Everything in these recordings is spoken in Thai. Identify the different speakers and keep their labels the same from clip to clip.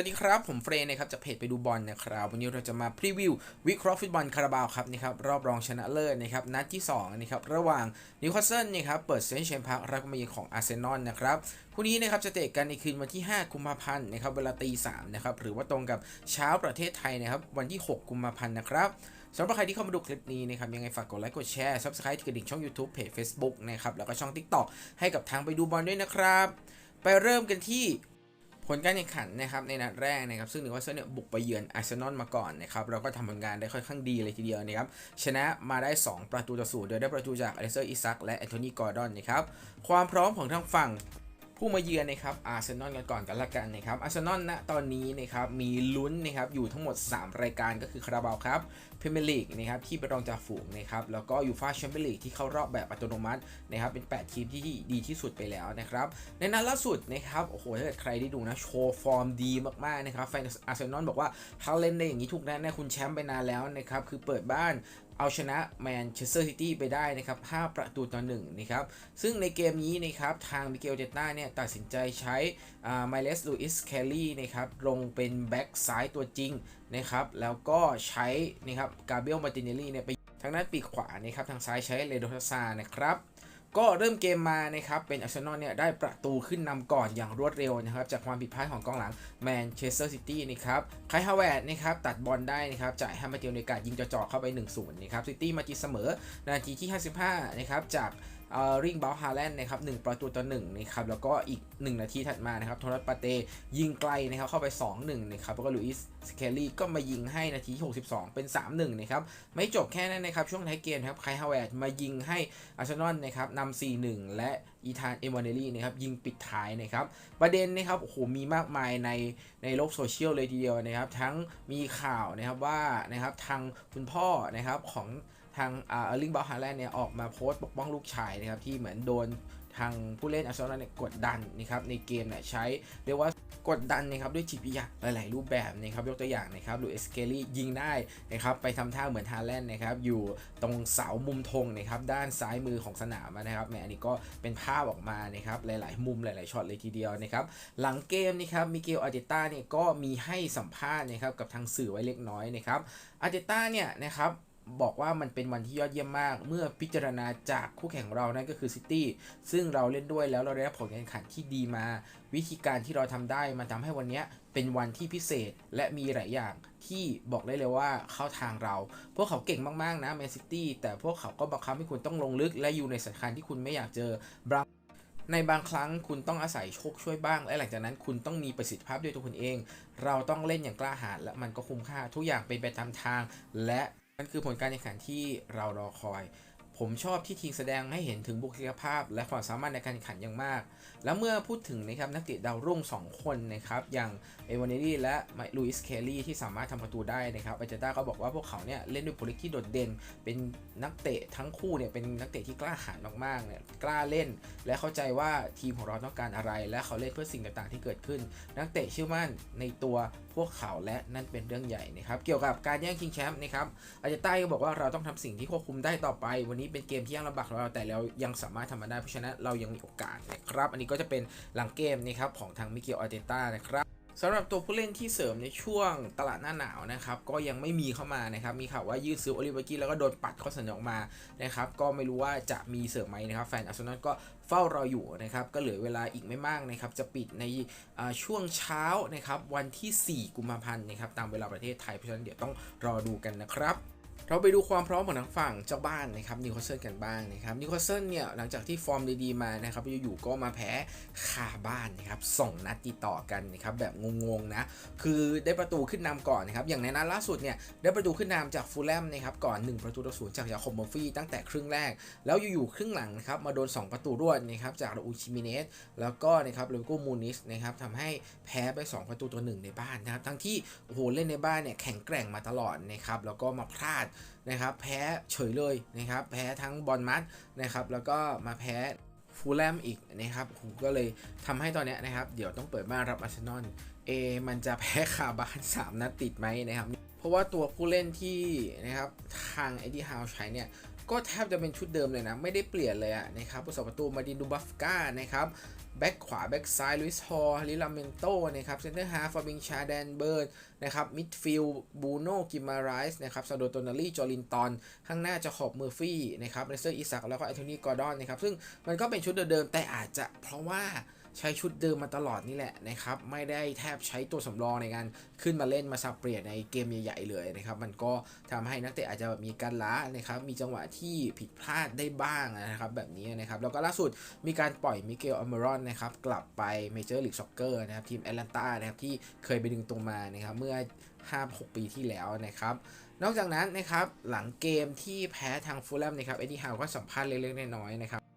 Speaker 1: วัสดีครับ ผมเฟรนนะครับจากเพจไปดูบอลนะครับ วันนี้เราจะมาพรีวิววิเคราะห์ฟุตบอลคาราบาวครับนะครับรอบรองชนะเลิศนะครับนัดที่2นะครับระหว่างนิวคาสเซิลนะครับเปิดเซนเชมพาร์ครับมาเยือนของอาร์เซนอลนะครับคู่นี้นะครับจะเตะกันในคืนวันที่ 5 กุมภาพันธ์นะครับเวลาตี3นะครับหรือว่าตรงกับเช้าประเทศไทยนะครับวันที่ 6 กุมภาพันธ์นะครับสำหรับใครที่เข้ามาดูคลิปนี้นะครับยังไงฝากกดไลค์กดแชร์ Subscribe กระดิ่งช่อง YouTube เพจ Facebook นะครับแล้วก็ช่อง TikTok ให้กับทางไปดูบอลด้วยนะครับไปเริ่มกันที่ ผลการแข่งขันนะครับในนัดแรกนะครับซึ่งนิวคาสเซิลเนี่ยบุกไปเยือนอาร์เซนอลมาก่อนนะครับเราก็ทำผลงานได้ค่อนข้างดีเลยทีเดียวนะครับชนะมาได้ 2 ประตูต่อศูนย์โดยได้ประตูจากอเลเซอร์อิซักและแอนโทนีกอร์ดอนนะครับความพร้อมของทั้งฝั่งผู้มาเยือนนะครับอาร์เซนอลกันก่อนกันละกันนะครับอาร์เซนอลณตอนนี้นะครับมีลุ้นนะครับอยู่ทั้งหมด 3 รายการก็คือคาราบาวครับ พรีเมียร์ลีกนะครับที่เป็นรองจ่าฝูงนะครับแล้วก็ยูฟ่าแชมเปี้ยนลีกที่เข้ารอบแบบอัตโนมัตินะครับเป็น 8 ทีมที่ดีที่สุดไปแล้วนะครับในนัดล่าสุดนะครับโอ้โหถ้าเกิดใครได้ดูนะโชว์ฟอร์มดีมากๆนะครับแฟนอาร์เซนอลบอกว่าถ้าเล่นได้อย่างนี้ทุกนัดเนี่ยคุณแชมป์ไปนานแล้วนะครับคือเปิดบ้านเอาชนะแมนเชสเตอร์ซิตี้ไปได้นะครับ 5 ประตูต่อ1นะครับ ซึ่งในเกมนี้นะครับ ทางมิเกลเจต้าเนี่ย ตัดสินใจใช้ไมเลสลูอิสแคลลี่นะครับ ลงเป็นแบ็กซ้ายตัวจริงนะครับ แล้วก็ใช้นะครับกาเบรียลมาตินเนลลี่เนี่ยไปทางด้านปีกขวานะครับ ทางซ้ายใช้เลโดทัสซานะครับ ก็เริ่มเกมมานะครับ เป็นอาร์เซนอลเนี่ยได้ประตูขึ้นนำก่อนอย่างรวดเร็วนะครับ จากความผิดพลาดของกองหลังแมนเชสเตอร์ซิตี้นะครับไคฮาวเวร์ดนะครับ ตัดบอลได้นะครับ จ่ายให้มาเตียวในการยิงจ่อๆเข้าไป 1-0 นะครับ ซิตี้มาจีเสมอ นาทีที่ 55 นะครับ จาก ริงบาลฮาแลนด์นะครับ1ประตูต่อ1นะครับแล้วก็อีก 1 นาทีถัดมานะครับโทรัสปาเตยิงไกลนะครับเข้าไป 2-1นะครับแล้วก็ลุอิสสเคลลี่ก็มายิงให้นาที 62 เป็น 3-1นะครับไม่จบแค่นั้นนะครับช่วงท้ายเกมครับไคฮาวเวดมายิงให้อาร์เซนอลนะครับนำ4-1 และอีธานเอมวานเนลลี่นะครับยิงปิดท้ายนะครับประเด็นนะครับโอ้โหมีมากมายในในโลกโซเชียลเลยทีเดียวนะครับทั้งมีข่าวนะครับว่านะครับทางคุณพ่อนะครับของ ทางเออร์ลิงบอลฮาแลนด์เนี่ยออกมาโพสต์ปกป้องลูกชายนะครับที่เหมือนโดนทางผู้เล่นอาร์เซนอลเนี่ยกดดันนะครับในเกมเนี่ยใช้เรียกว่ากดดันนะครับด้วยจิตวิทยาหลาย ๆ รูปแบบนะครับยกตัวอย่างนะครับลูเอสเกลี่ยิงได้นะครับไปทำท่าเหมือนฮาแลนด์นะครับอยู่ตรงเสามุมธงนะครับด้านซ้ายมือของสนามนะครับแหมอันนี้ก็เป็นภาพออกมานะครับหลาย ๆ มุมหลาย ๆ ช็อตเลยทีเดียวนะครับหลังเกมนะครับมิเกลอาร์เตต้าเนี่ยก็มีให้สัมภาษณ์นะครับกับทางสื่อไว้เล็กน้อยนะครับอาร์เตต้าเนี่ยนะครับ บอกว่ามันเป็นวันที่ยอดเยี่ยมมาก เมื่อพิจารณาจากคู่แข่งของเรานั่นก็คือซิตี้ซึ่งเราเล่นด้วยแล้วเราได้รับผลการแข่งขันที่ดีมา วิธีการที่เราทำได้มันทาให้วันนี้เป็นวันที่พิเศษและมีหลายอย่างที่บอกได้เลยว่าเข้าทางเรา พวกเขาเก่งมาก ๆ นะแมนซิตี้แต่พวกเขาก็บังคับให้คุณต้องลงลึกและอยู่ในสถานการณ์ที่คุณไม่อยากเจอบาในบางครั้งคุณต้องอาศัยโชคช่วยบ้าง และหลังจากนั้นคุณต้องมีประสิทธิภาพด้วยตัวคุณเอง เราต้องเล่นอย่างกล้าหาญและมันก็คุ้มค่าทุกอย่างเป็นไปตามทาง และ นั่นคือผลการแข่งขันที่เรารอคอย ผมชอบที่ทีมแสดงให้เห็นถึงบุคลิกภาพ และความสามารถในการแข่งขันอย่างมาก แล้วเมื่อพูดถึงนะครับนักเตะดาวรุ่ง 2 คนนะครับ อย่างเอวานเนลี่และลูอิสเคลลี่ที่สามารถทำประตูได้นะครับอาจารย์ต้าก็บอกว่าพวกเขาเนี่ยเล่นด้วยบุคลิกที่โดดเด่น เป็นนักเตะทั้งคู่เนี่ยเป็นนักเตะที่กล้าหาญมากๆเนี่ยกล้าเล่น และเข้าใจว่าทีมของเราต้องการอะไร และเขาเล่นเพื่อสิ่งต่างๆ ที่เกิดขึ้น นักเตะเชื่อมั่นในตัวพวกเขาและนั่นเป็นเรื่องใหญ่นะครับเกี่ยวกับการแย่งชิงแชมป์นะครับอาจารย์ต้าก็บอกว่าเราต้องทำสิ่งที่ควบคุมได้ต่อไปวันนี้เป็นเกมที่ยากลำบากของเราแต่เรายังสามารถทำมันได้เพราะฉะนั้นเรายังมีโอกาสนะครับ อันนี้ก็จะเป็นหลังเกมนะครับของทางมิเกลอาร์เตต้านะครับสำหรับตัวผู้เล่นที่เสริมในช่วงตลาดหน้าหนาวนะครับก็ยังไม่มีเข้ามานะครับมีข่าวว่ายืดซื้อโอลิเวอร์กี้แล้วก็โดนปัดข้อเสนอออกมานะครับก็ไม่รู้ว่าจะมีเสริมไหมนะครับแฟนอาร์เซนอลก็เฝ้ารออยู่นะครับก็เหลือเวลาอีกไม่มากนะครับจะปิดในช่วงเช้านะครับวันที่ 4 กุมภาพันธ์นะครับตามเวลาประเทศไทยเพราะฉะนั้นเดี๋ยวต้องรอดูกันนะครับ เราไปดูความพร้อมของทางฝั่งเจ้าบ้านนะครับนิวคาสเซิลกันบ้างนะครับนิวคาสเซิลเนี่ยหลังจากที่ฟอร์มดีๆมานะครับอยู่ๆก็มาแพ้คาบ้านนะครับสองนัดติดต่อกันนะครับแบบงงๆนะคือได้ประตูขึ้นนำก่อนนะครับอย่างในนัดล่าสุดเนี่ยได้ประตูขึ้นนำจากฟูลแลมนะครับก่อน 1 ประตูต่อศูนย์จากยาคอมเมอร์ฟี่ตั้งแต่ครึ่งแรก แล้วอยู่ๆครึ่งหลังนะครับมาโดน 2 ประตูรวดนะครับจากราอูชิมิเนสแล้วก็นะครับเลโกมูนิสนะครับทำให้แพ้ไป 2 ประตูต่อหนึ่งในบ้านนะครับทั้งที่โอ้โหเล่นในบ้านเนี่ยแข็งแกร่งมาตลอดนะครับแล้วก็มาพลาดนะครับแพ้เฉยเลยนะครับแพ้ทั้งบอลมัดนะครับแล้วก็มาแพ้ฟูลแลมอีกนะครับผมก็เลยทำให้ตอนนี้นะครับ เดี๋ยวต้องเปิดบ้านรับอาร์เซนอลเอมันจะแพ้คาบ้าน 3 นัดติดไหมนะครับ เพราะว่าตัวผู้เล่นที่นะครับทางเอ็ดดี้ฮาวใช้เนี่ยก็แทบจะเป็นชุดเดิมเลยนะ ไม่ได้เปลี่ยนเลยอะนะครับผู้สาประตูมาดินดูบัฟก้านะครับ แบ็กขวา แบ็กซ้ายลุยส์ฮอร์ลิลาเมนโตนะครับเซนเตอร์ฮาฟฟาบิงชาแดนเบิร์นนะครับมิดฟิลด์บูโน่กิมาไรส์นะครับซาโดโตนาลีจอรินตันข้างหน้าจะขอบเมอร์ฟี่นะครับเรเซอร์อิสักแล้วก็แอนโทนีกอร์ดอนนะครับซึ่งมันก็เป็นชุดเดิมๆแต่อาจจะเพราะว่าใช้ชุดเดิมมาตลอดนี่แหละนะครับ ไม่ได้แทบใช้ตัวสำรองในการขึ้นมาเล่นมาสับเปลี่ยนในเกมใหญ่ๆเลยนะครับ มันก็ทำให้นักเตะอาจจะมีการล้านะครับ มีจังหวะที่ผิดพลาดได้บ้างนะครับ แบบนี้นะครับ แล้วก็ล่าสุดมีการปล่อยมิเกลอเมรอนนะครับ กลับไปเมเจอร์ลีกซ็อกเกอร์นะครับ ทีมแอตแลนตานะครับที่เคยไปดึงตัวมานะครับ เมื่อ 5-6 ปีที่แล้วนะครับนอกจากนั้นนะครับหลังเกมที่แพ้ทางฟูลแลมนะครับเอ็ดดี้ฮาวก็สัมภาษณ์เล็กๆน้อยๆนะครับ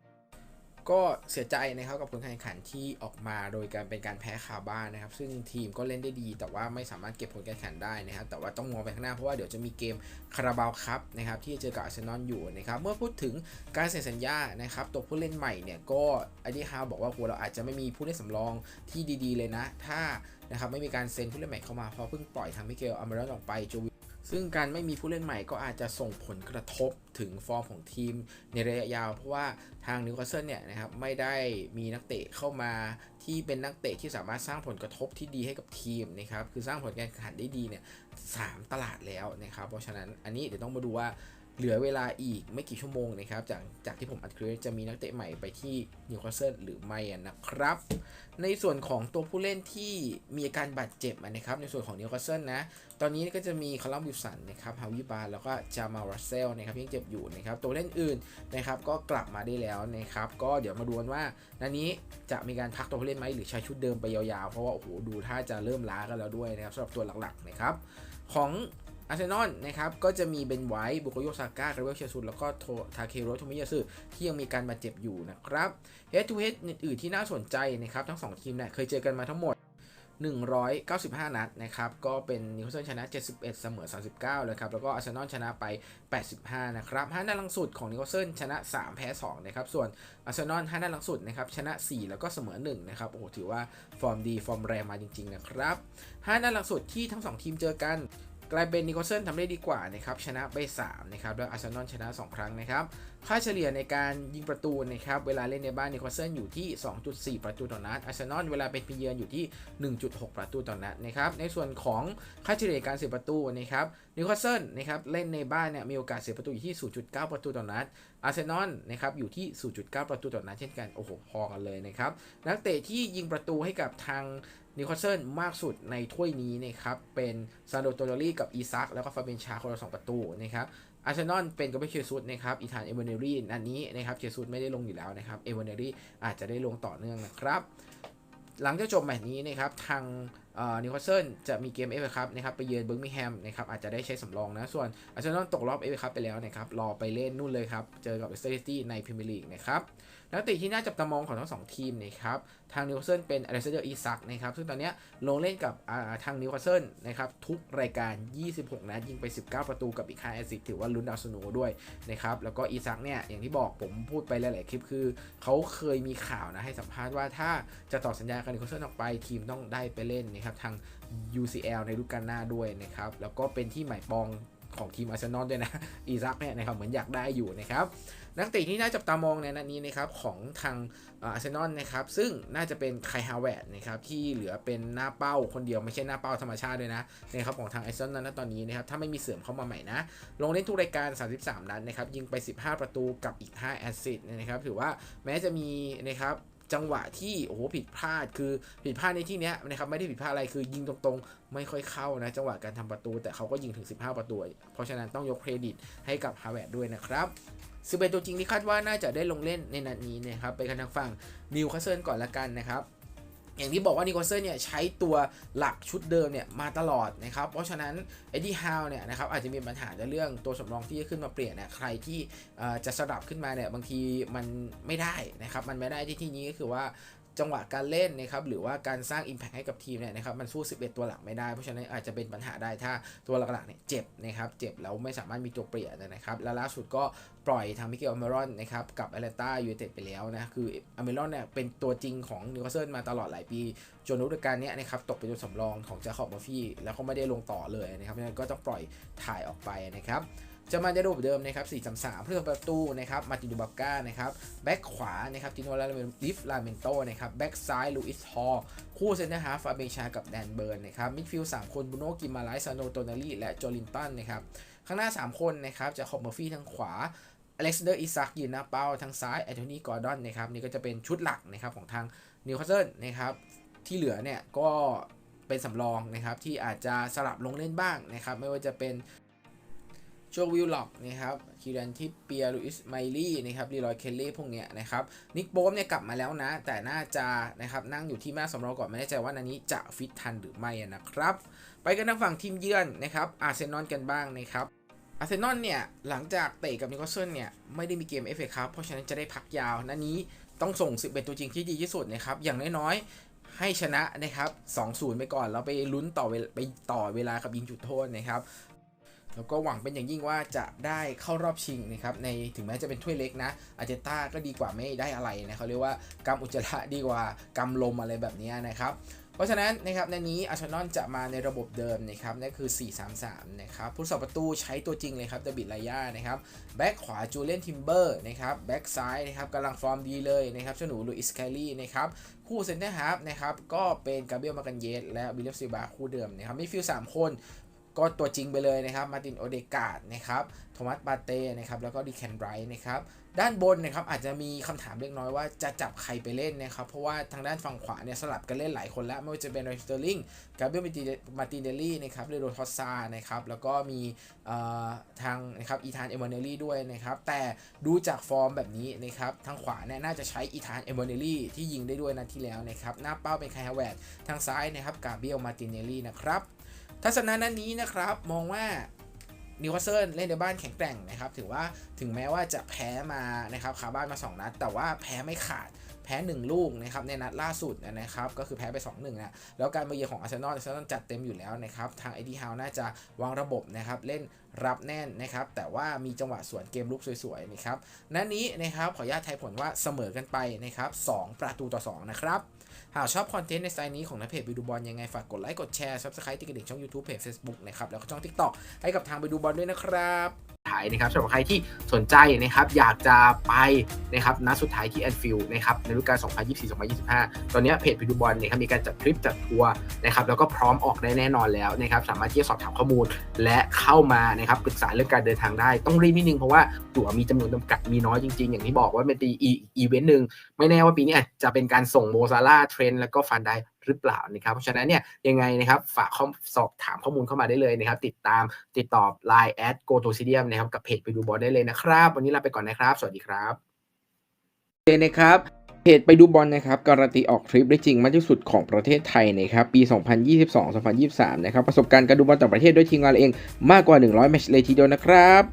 Speaker 1: ก็เสียใจนะครับกับผลการแข่งขันที่ออกมาโดยการเป็นการแพ้คาบ้านนะครับ ซึ่งทีมก็เล่นได้ดี แต่ว่าไม่สามารถเก็บผลการแข่งขันได้นะครับ แต่ว่าต้องมองไปข้างหน้าเพราะว่าเดี๋ยวจะมีเกมคาราบาวคัพนะครับที่จะเจอกับอาร์เซนอลอยู่นะครับ เมื่อพูดถึงการเซ็นสัญญานะครับตัวผู้เล่นใหม่เนี่ยก็อดีฮาวบอกว่าโหเราอาจจะไม่มีผู้เล่นสำรองที่ดีๆเลยนะ ถ้านะครับไม่มีการเซ็นผู้เล่นใหม่เข้ามาเพราะเพิ่งปล่อยทางมิเกลอเมรอนออกไปโจวิ ซึ่งการไม่มีผู้เล่นใหม่ก็อาจจะส่งผลกระทบถึงฟอร์มของทีมในระยะยาว เพราะว่าทางนิวคาสเซิลเนี่ยนะครับไม่ได้มีนักเตะเข้ามาที่เป็นนักเตะที่สามารถสร้างผลกระทบที่ดีให้กับทีมนะครับคือสร้างผลการแข่งขันได้ดีเนี่ยสามตลาดแล้วนะครับเพราะฉะนั้นอันนี้เดี๋ยวต้องมาดูว่า เหลือเวลาอีกไม่กี่ชั่วโมงนะครับ จากจากที่ผมอัดคลิปจะมีนักเตะใหม่ไปที่นิวคาสเซิลหรือไม่นะครับ ในส่วนของตัวผู้เล่นที่มีอาการบาดเจ็บนะครับ ในส่วนของนิวคาสเซิลนะ ตอนนี้ก็จะมีคาร์ลวิลสันนะครับฮาวิบาแล้วก็จามารัสเซลนะครับยังเจ็บอยู่นะครับ ตัวเล่นอื่นนะครับก็กลับมาได้แล้วนะครับ ก็เดี๋ยวมาดูกันว่านันนี้จะมีการพักตัวผู้เล่นไหมหรือใช้ชุดเดิมไปยาวๆเพราะว่าโอ้โหดูท่าจะเริ่มล้ากันแล้วด้วยนะครับสำหรับตัวหลักๆนะครับของ อาร์เซนอลนะครับก็จะมีเบนไวท์บุโกโยซาก้าคาร์เวลเชซุนแล้วก็โททาเคโรโทมิยาสึที่ยังมีการบาดเจ็บอยู่นะครับเฮดทูเฮดอื่นๆที่น่าสนใจนะครับทั้งสองทีมเนี่ยเคยเจอกันมาทั้งหมด 195 นัดนะครับก็เป็นนิวคาสเซิลชนะ 71 เสมอ 39เลยครับแล้วก็อาร์เซนอลชนะไป 85 นะครับ5นัดหลังสุดของนิวคาสเซิลชนะ 3 แพ้ 2 นะครับ ส่วนอาร์เซนอล5นัดหลังสุดนะครับชนะ 4 แล้วก็เสมอ 1 นะครับโอ้โหถือว่าฟอร์มดี ฟอร์มแรงมาจริง ๆ นะครับ5นัดหลังสุดที่ทั้ง 2 ทีมเจอกัน กลายเป็นนิโคลเซนทำได้ดีกว่านะครับชนะไป3นะครับแล้วอาร์เซนอลชนะ 2 ครั้งนะครับ ค่าเฉลี่ยในการยิงประตูนะครับ เวลาเล่นในบ้านนิโคลเซนอยู่ที่ 2.4 ประตูต่อนัดอาร์เซนอลเวลาเป็นพีเยือนอยู่ที่ 1.6 ประตูต่อนัดนะครับ ในส่วนของค่าเฉลี่ยการเสียประตูนะครับนิโคลเซนนะครับเล่นในบ้านเนี่ยมีโอกาสเสียประตูอยู่ที่ 0.9 ประตูต่อนัดอาร์เซนอลนะครับอยู่ที่ 0.9 ประตูต่อนัดเช่นกัน โอ้โห พอกันเลยนะครับ นักเตะที่ยิงประตูให้กับทางนิวคาสเซิลมากสุดในถ้วยนี้นะครับ เป็นซานโดโตโรลี่กับอีซักแล้วก็ฟาเบนชาคนละสองประตูนะครับ อาร์เซนอลเป็นกับเบเชซุสนะครับอีธานเอเวอร์เนรี่อันนี้นะครับเชซุสไม่ได้ลงอยู่แล้วนะครับเอเวอร์เนรี่อาจจะได้ลงต่อเนื่องนะครับหลังจากจบแมตช์นี้นะครับทางนิวคาสเซิลจะมีเกมเอฟเอครับนะครับไปเยือนเบิร์มิงแฮมนะครับอาจจะได้ใช้สำรองนะ ส่วนอาร์เซนอลตกรอบเอฟเอครับไปแล้วนะครับ รอไปเล่นนู่นเลยครับ เจอกับเลสเตอร์ซิตี้ในพรีเมียร์ลีกนะครับ นักเตะที่น่าจับตามองของทั้งสองทีมนะครับทางนิวคาสเซิลเป็นอเลสเซอร์อีซักนะครับซึ่งตอนนี้ลงเล่นกับทางนิวคาสเซิลนะครับทุกรายการ 26 นัดยิงไป 19 ประตูกับอีก5แอสซิสต์ถือว่าลุ้นดาวสโนด้วยนะครับแล้วก็อีซักเนี่ยอย่างที่บอกผมพูดไปหลาย ๆ คลิปคือ เขาเคยมีข่าวนะให้สัมภาษณ์ว่าถ้าจะต่อสัญญากับนิวคาสเซิลออกไปทีมต้องได้ไปเล่นนะครับทาง UCL ในฤดูกาลหน้าด้วยนะครับแล้วก็เป็นที่หมายปองของทีมอาร์เซนอลด้วยนะอีซักเนี่ยนะครับเหมือนอยากได้อยู่นะครับ นักเตะที่น่าจับตามองในนัดนี้นะครับของทางอาร์เซนอลนะครับซึ่งน่าจะเป็นไคฮาวเวร์ดนะครับที่เหลือเป็นหน้าเป้าคนเดียวไม่ใช่หน้าเป้าธรรมชาติด้วยนะนะครับของทางอาร์เซนอลณตอนนี้นะครับถ้าไม่มีเสริมเข้ามาใหม่นะ ลงเล่นทุกรายการ 33 นัดนะครับยิงไป 15 ประตูกับอีก 5 แอสซิสต์นะครับถือว่าแม้จะมีนะครับจังหวะที่โอ้โหผิดพลาดคือผิดพลาดในที่เนี้ยนะครับไม่ได้ผิดพลาดอะไรคือยิงตรงๆ ไม่ค่อยเข้านะ จังหวะการทำประตู แต่เขาก็ยิงถึง 15 ประตู เพราะฉะนั้นต้องยกเครดิตให้กับฮาร์แวร์ดด้วยนะครับ ซึ่งเป็นตัวจริงที่คาดว่าน่าจะได้ลงเล่นในนัดนี้นะครับไปกันทางฝั่งนิวคาสเซิลก่อนละกันนะครับอย่างที่บอกว่านิโคเซนเนี่ยใช้ตัวหลักชุดเดิมเนี่ยมาตลอดนะครับ เพราะฉะนั้นเอ็ดดี้ฮาวเนี่ยนะครับอาจจะมีปัญหาในเรื่องตัวสำรองที่จะขึ้นมาเปลี่ยนเนี่ยใครที่จะสลับขึ้นมาเนี่ยบางทีมันไม่ได้นะครับ มันไม่ได้ที่ที่นี้ก็คือว่า จังหวะการเล่นนะครับหรือว่าการสร้าง Impact ให้กับทีมเนี่ยนะครับมันสู้ 11 ตัวหลักไม่ได้ เพราะฉะนั้นอาจจะเป็นปัญหาได้ถ้าตัวหลักๆเนี่ยเจ็บนะครับเจ็บแล้วไม่สามารถมีตัวเปลี่ยนนะครับแล้วล่าสุดก็ปล่อยทางมิเกลอเมรอนนะครับกับแอตแลนตายูไนเต็ดไปแล้วนะคืออเมรอนเนี่ยเป็นตัวจริงของนิวคาสเซิลมาตลอดหลายปี จนฤดูกาลนี้นะครับตกเป็นตัวสำรองของเจาคอบมาฟี่แล้วก็ไม่ได้ลงต่อเลยนะครับเพราะฉะนั้นก็ต้องปล่อยถ่ายออกไปนะครับ จะมาในรูปเดิมนะครับ4-3-3เพื่อประตูนะครับมาตินูบับก้านะครับแบ็กขวานะครับติโนลาเมนดิฟลาเมนโตนะครับแบ็กซ้ายลูอิสฮอลคู่เซนเตอร์ฮาฟาเบชากับแดนเบิร์นนะครับมิดฟิลด์สามคนบูโนกิมาไลซานโนโตนาลีและโจลินตันนะครับข้างหน้า 3 คนนะครับจะคอมเมอร์ฟี่ทางขวาอเล็กซานเดอร์อิซักยืนหน้าเป้าทางซ้ายแอนโทนีกอร์ดอนนะครับนี่ก็จะเป็นชุดหลักนะครับของทางนิวคาสเซิลนะครับที่เหลือเนี่ยก็เป็นสำรองนะครับที่อาจจะสลับลงเล่นบ้างนะครับไม่ว่าจะเป็น โจวิลล็อกนะครับคิรันทิปเปียลุอิสไมลี่นะครับลีรอยเคลลี่พวกเนี้ยนะครับนิกโบมเนี่ยกลับมาแล้วนะ แต่น่าจะนะครับนั่งอยู่ที่แม่สำรองก่อนไม่แน่ใจว่านันนี้จะฟิตทันหรือไม่นะครับ ไปกันทางฝั่งทีมเยือนนะครับอาร์เซนอลกันบ้างนะครับอาร์เซนอลเนี่ยหลังจากเตะกับนิโคลเซนเนี่ยไม่ได้มีเกม FA ครับเพราะฉะนั้นจะได้พักยาวนันนี้ต้องส่งสิบเป็นตัวจริงที่ดีที่สุดนะครับอย่างน้อยๆให้ชนะนะครับ 2-0 ไปก่อน แล้วไปลุ้นต่อเวลไปต่อเวลากับยิงจุดโทษนะครับ แล้วก็หวังเป็นอย่างยิ่งว่าจะได้เข้ารอบชิงนะครับในถึงแม้จะเป็นถ้วยเล็กนะอาเจต้าก็ดีกว่าไม่ได้อะไรนะเขาเรียกว่ากำอุจจาระดีกว่ากำลมอะไรแบบนี้นะครับเพราะฉะนั้นนะครับในนี้อาร์เซนอลจะมาในระบบเดิมนะครับนั่นคือ 4-3-3 นะครับผู้สาประตูใช้ตัวจริงเลยครับเดวิดไลยานะครับแบ็กขวาจูเลียนทิมเบอร์นะครับแบ็กซ้ายนะครับกำลังฟอร์มดีเลยนะครับเจ้าหนูลุอิสแคลลี่นะครับคู่เซนเตอร์ฮาร์ฟนะครับก็เป็นกาเบรียลมากันเยสและวิลเลียมซิบาคู่เดิมนะครับมิดฟิลด์สามคน ก็ตัวจริงไปเลยนะครับ มาตินโอเดกาดนะครับโทมัสบาเต้นะครับ แล้วก็ดีแคนไรท์นะครับ ด้านบนนะครับอาจจะมีคำถามเล็กน้อยว่าจะจับใครไปเล่นนะครับ เพราะว่าทางด้านฝั่งขวาเนี่ยสลับกันเล่นหลายคนแล้ว ไม่ว่าจะเป็นไรสเตอร์ลิงกาเบรียลมาตินเดลลี่นะครับเรโดทอสซานะครับ แล้วก็มีทางนะครับอีธานเอเมเนลลี่ด้วยนะครับ แต่ดูจากฟอร์มแบบนี้นะครับทางขวาเนี่ยน่าจะใช้อีธานเอเมเนลลี่ที่ยิงได้ด้วยนัดที่แล้วนะครับ หน้าเป้าเป็นไคฮาวเวร์ดทางซ้ายนะครับกาเบรียลมาตินเนลลี่นะครับ ทัศนะนั้นนี้นะครับมองว่านิวคาสเซิลเล่นในบ้านแข็งแกร่งนะครับ ถือว่าถึงแม้ว่าจะแพ้มานะครับคาบ้านมา 2 นัด แต่ว่าแพ้ไม่ขาดแพ้ 1 ลูกนะครับในนัดล่าสุดนะครับก็คือแพ้ไป 2-1นะแล้วการมาเยือนของอาร์เซนอลอาร์เซนอลจัดเต็มอยู่แล้วนะครับทางไอดีฮาวน่าจะวางระบบนะครับเล่นรับแน่นนะครับแต่ว่ามีจังหวะสวนเกมลุกสวยๆนะครับนัดนี้นะครับขออนุญาตทายผลว่าเสมอกันไปนะครับ2ประตูต่อ 2 นะครับ หากชอบคอนเทนต์ในสไตล์นี้ของนักเพจไปดูบอลยังไงฝากกดไลค์กดแชร์ซับสไครต์ติดกระดิ่งช่อง YouTube เพจ Facebook นะครับแล้วก็ช่อง TikTok ให้กับทางไปดูบอลด้วยนะครับายนะครับสำหรับใครที่สนใจนะครับอยากจะไปนะครับนัดสุดท้ายที่แอนฟิลด์นะครับในฤดูกาล 2024-2025 ตอนนี้เพจไปดูบอลเนี่ยครับมีการจัดทริปจัดทัวร์นะครับแล้วก็พร้อมออกได้แน่นอนแล้วนะครับสามารถที่จะสอบถามข้อมูลและเข้ามานะครับปรึกษาเรื่องการเดินทางได้ ต้องรีบนิดนึงเพราะว่าตั๋วมีจำนวนจำกัดมีน้อยจริงๆ อย่างที่บอกว่าเป็นตีอีเวนต์หนึ่งไม่แน่ว่าปีนี้อาจจะเป็นการส่งโมซาร่าเทรนแล้วก็ฟันไดหรือเปล่านะครับเพราะฉะนั้นเนี่ยยังไงนะครับฝากข้อสอบถามข้อมูลเข้ามาได้เลยนะครับติดตามติดต่อ Line แอดโกโตซิเดียมนะครับกับเพจไปดูบอลได้เลยนะครับ วันนี้ลาไปก่อนนะครับ สวัสดีครับเจนะครับเพจไปดูบอลนะครับการันตีออกทริปได้จริงมากที่สุดของประเทศไทยนะครับปี 2022-2023 นะครับประสบการณ์การดูบอลต่างประเทศด้วยทีมงานเราเองมากกว่า 100 แมตช์เลยทีเดียวนะครับ